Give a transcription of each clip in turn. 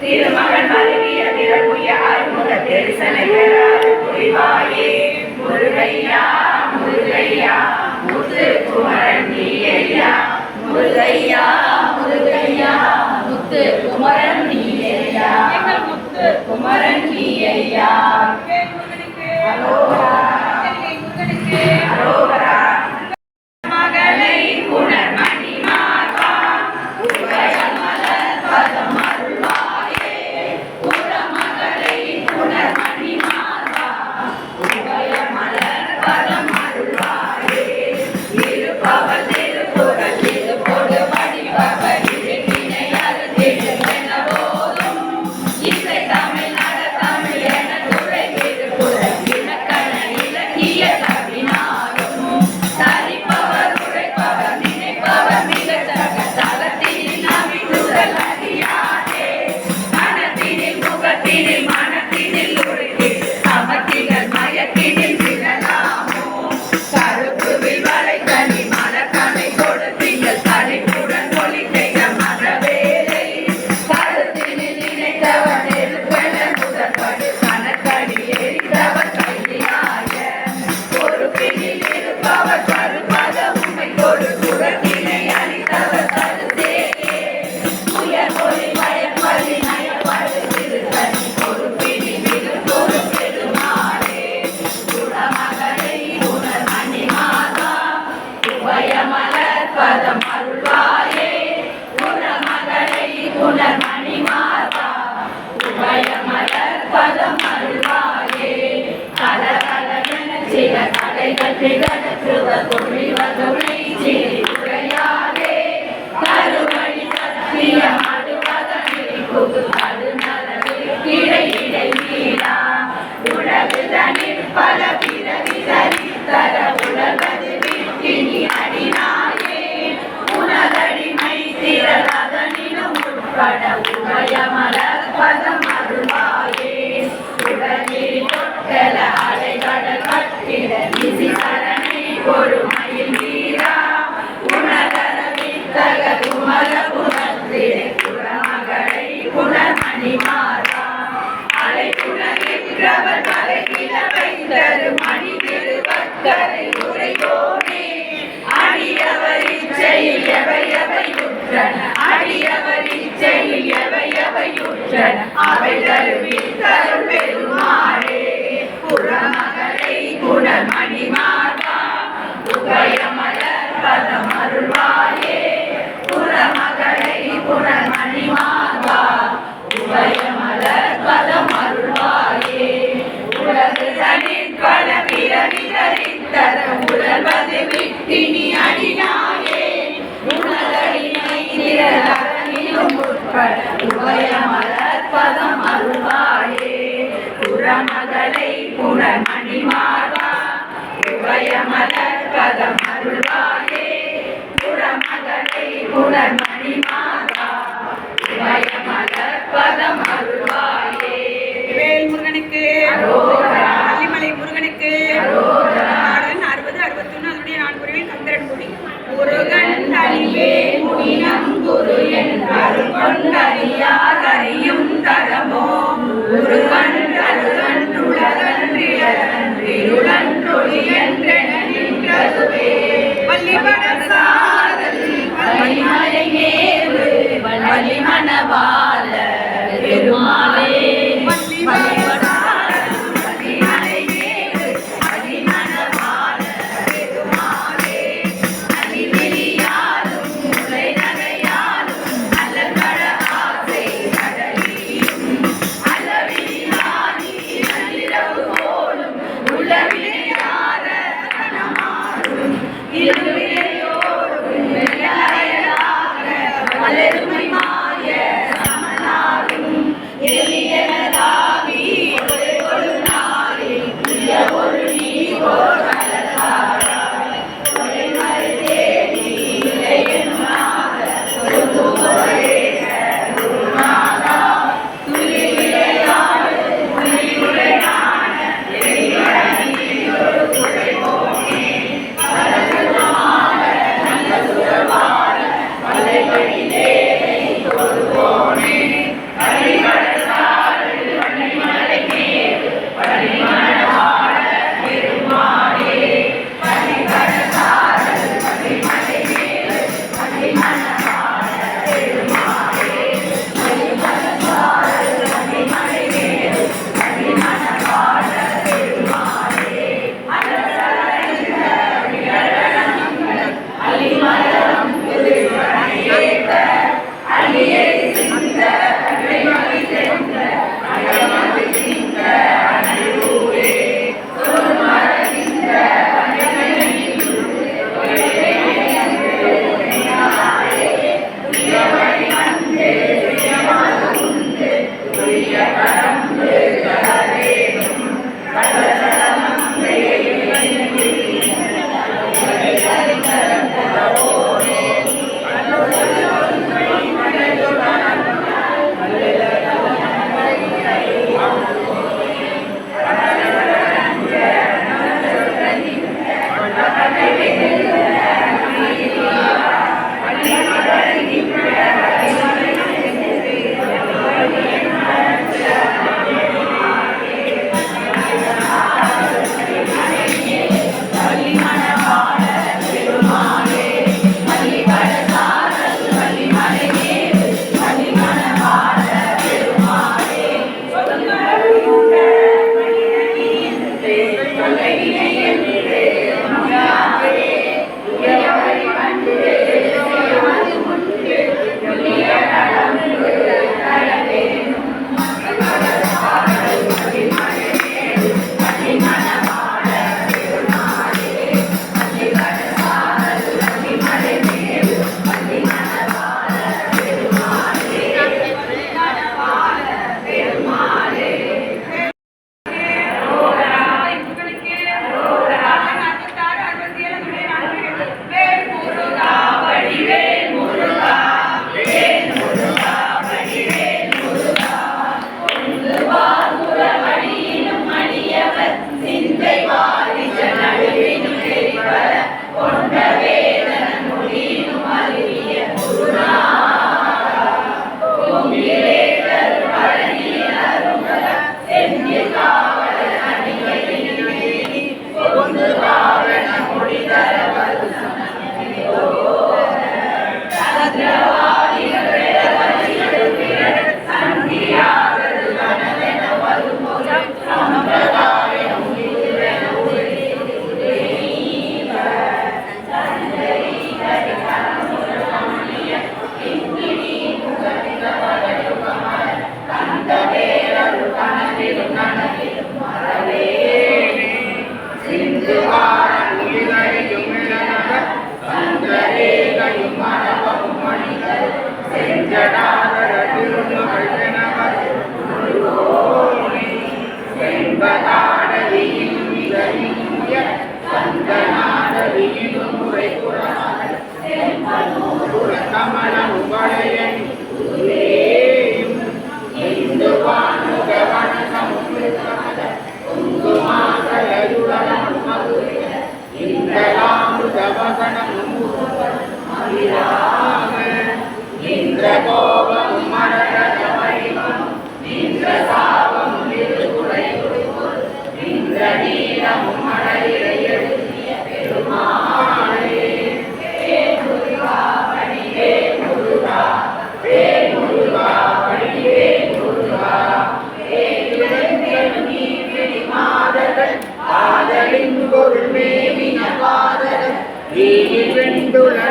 திருமகன் மருவிய திரள்முய அருமுக தெரிசனை பெறாது புரிவாயே. முருகையா முருகையா முத்து குமரன் நீயா முருகையா முருகையா முத்து குமரன் நீயா முத்து குமரன் நீயா அரோகரா. அரோகரா. He got the feel that for me, like a அற்பதம் அருள்வாயே புறமகளை புனர்மணி மாதா உபயமலர் பதம் அருள்வாயே புறமகளை புனர்மணி பள்ளி பட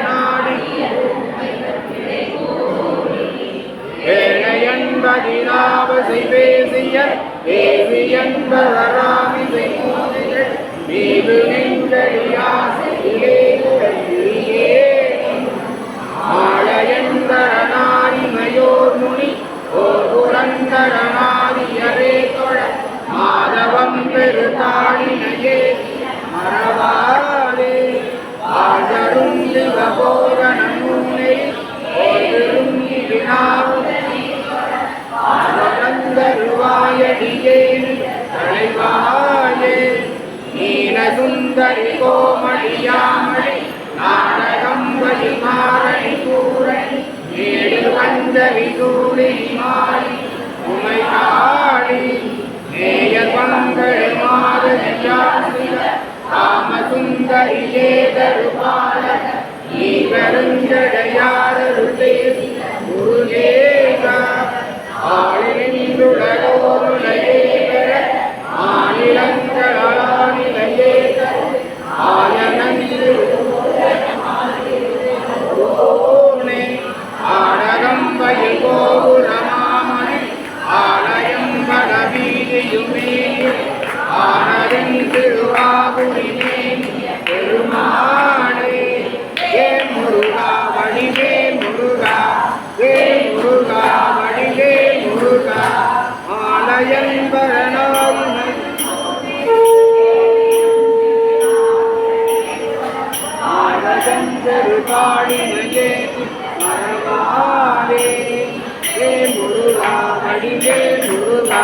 நாடு ஏழையன்பதினாவசை பேசியர் பேசி என்பவராமிசை மூதிகள் மீது நெஞ்சடியாசிலே உடையிலே ஆலயந்தரனாரிமையோர் முனி ஓர் புரந்தரனாரியரே தொழ மாதவம் பெருதாளினையே மறவாதே. ஆடரும் ஆதரும் சிவபோரணூனை ஓதரும் இடினாவுதருவாயடியே தலைவாயே நீல சுந்தரி கோமடியாமடி நாடகம் வழிமாறி கூரணி நேடு வந்த விதூளி மாறி உமை காளி நேயர் பங்கள் மாதவியாசிக காமசுந்தரியே தருபாலக நீ பெருஞ்சடையாரருளே குருதேகா ஆளினின்றுலகோருளையே பெற ஆடகந்தருகாடினையே மறவாதே ஏ முருகா அடிவே முருகா.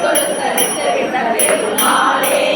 கொடுத்த விட்டே மாலே